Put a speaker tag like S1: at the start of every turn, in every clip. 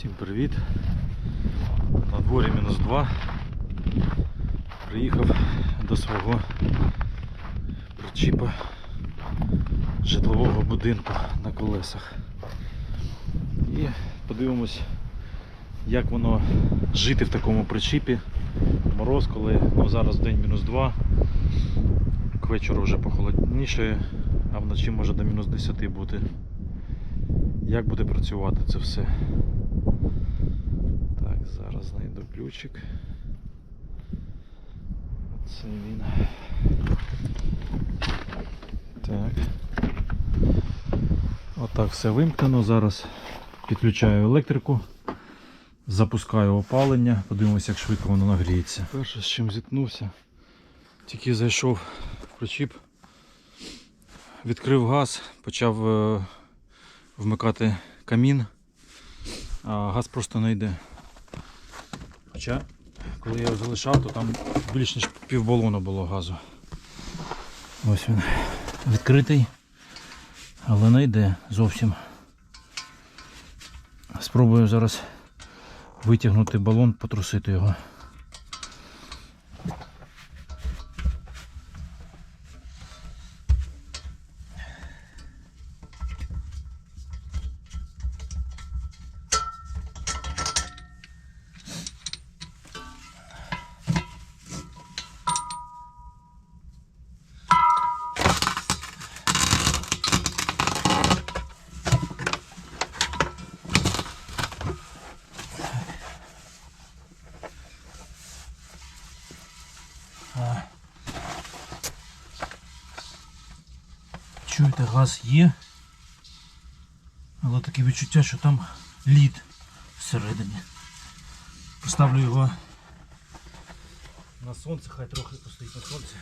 S1: Всім привіт. На дворі мінус 2. Приїхав до свого причіпа житлового будинку на колесах. І подивимось, як воно жити в такому причіпі. Мороз, коли ну, зараз день мінус 2. К вечору вже похолодніше, а вночі може до мінус 10 бути. Як буде працювати це все? Зараз знайду ключик. Оце він. Так. Отак все вимкнено. Зараз підключаю електрику, запускаю опалення, подивимося, як швидко воно нагріється. Перше, з чим зіткнувся, тільки зайшов в причіп, відкрив газ, почав е, вмикати камін, а газ просто не йде. Хоча, коли я його залишав, то там більш ніж півбалона було газу. Ось він відкритий, але не йде зовсім. Спробую зараз витягнути балон, потрусити його. Чуєте, газ є, але таке відчуття, що там лід всередині. Поставлю його на сонце, хай трохи постоїть на сонці.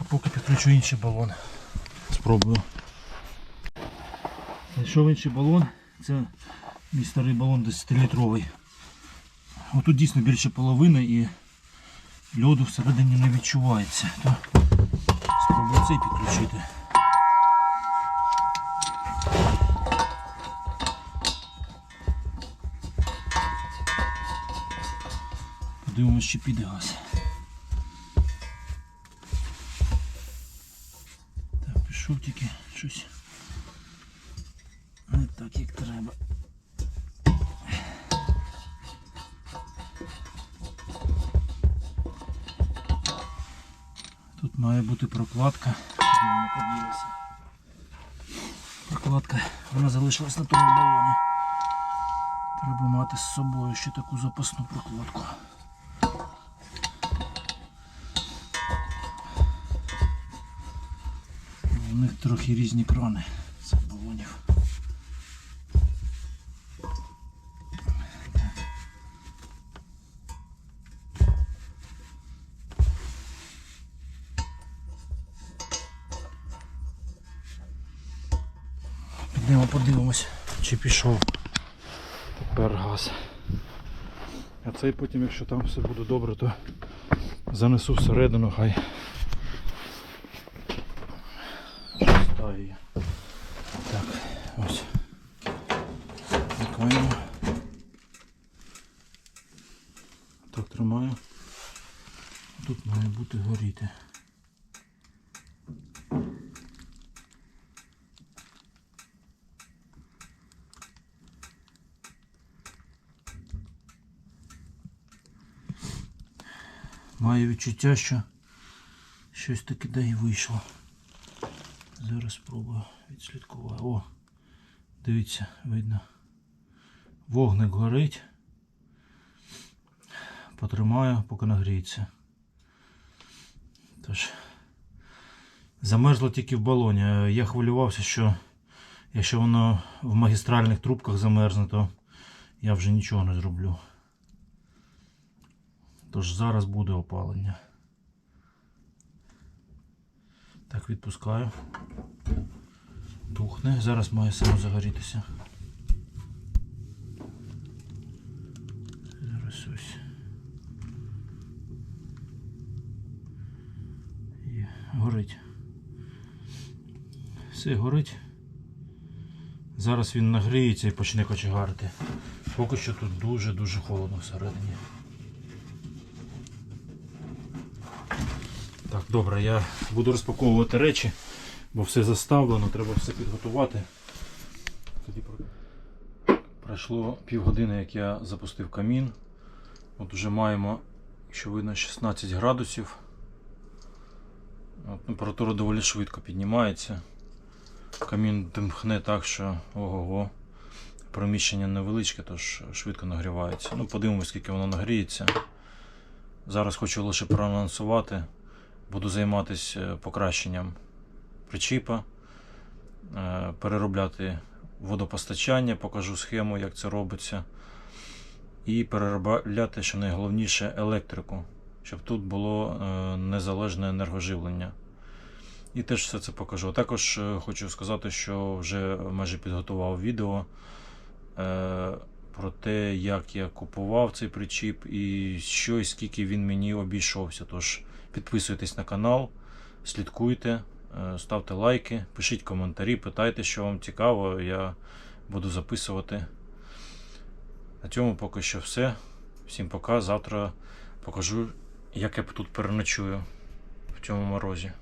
S1: А поки підключу інший балон. Спробую. Знайшов інший балон. Це мій старий балон 10-літровий. Отут дійсно більше половини і льоду всередині не відчувається. То Спробую цей підключити. Подивимось, чи піде газ. Так, пішов тільки щось. Не так як треба. Має бути прокладка. Вона? Прокладка, вона залишилась на тому балоні. Треба мати з собою ще таку запасну прокладку. У них трохи різні крани Підемо подивимось, чи пішов тепер газ. А цей потім, якщо там все буде добре, то занесу всередину, хай. Стає. Так, ось. Вмикаємо. Так тримаю. Тут має бути горіти. Маю відчуття, що щось таки да і вийшло. Зараз спробую відслідкувати. О, дивіться, видно. Вогник горить. Потримаю, поки нагріється. Тож, замерзло тільки в балоні. Я хвилювався, що якщо воно в магістральних трубках замерзне, то я вже нічого не зроблю. Тож зараз буде опалення. Так, відпускаю. Тухне. Зараз має само загорітися. Зараз ось. Є. Горить. Все горить. Зараз він нагріється і почне кочегарити. Поки що тут дуже-дуже холодно всередині. Так, добре, я буду розпаковувати речі, бо все заставлено, треба все підготувати. Тоді про- пройшло півгодини, як я запустив камін. От вже маємо, якщо видно, 16 градусів. От, температура доволі швидко піднімається. Камін димхне так, що ого-го. Приміщення невеличке, тож швидко нагрівається. Ну, подивимось, скільки воно нагріється. Зараз хочу лише проанонсувати. Буду займатися покращенням причіпа, е, переробляти водопостачання, покажу схему, як це робиться. І переробляти, що найголовніше, електрику, щоб тут було е, незалежне енергоживлення. І теж все це покажу. Також е, хочу сказати, що вже майже підготував відео е, про те, як я купував цей причіп і що і скільки він мені обійшовся. Тож підписуйтесь на канал, слідкуйте, е, ставте лайки, пишіть коментарі, питайте, що вам цікаво, я буду записувати. На цьому поки що все. Всім пока. Завтра покажу, як я тут переночую в цьому морозі.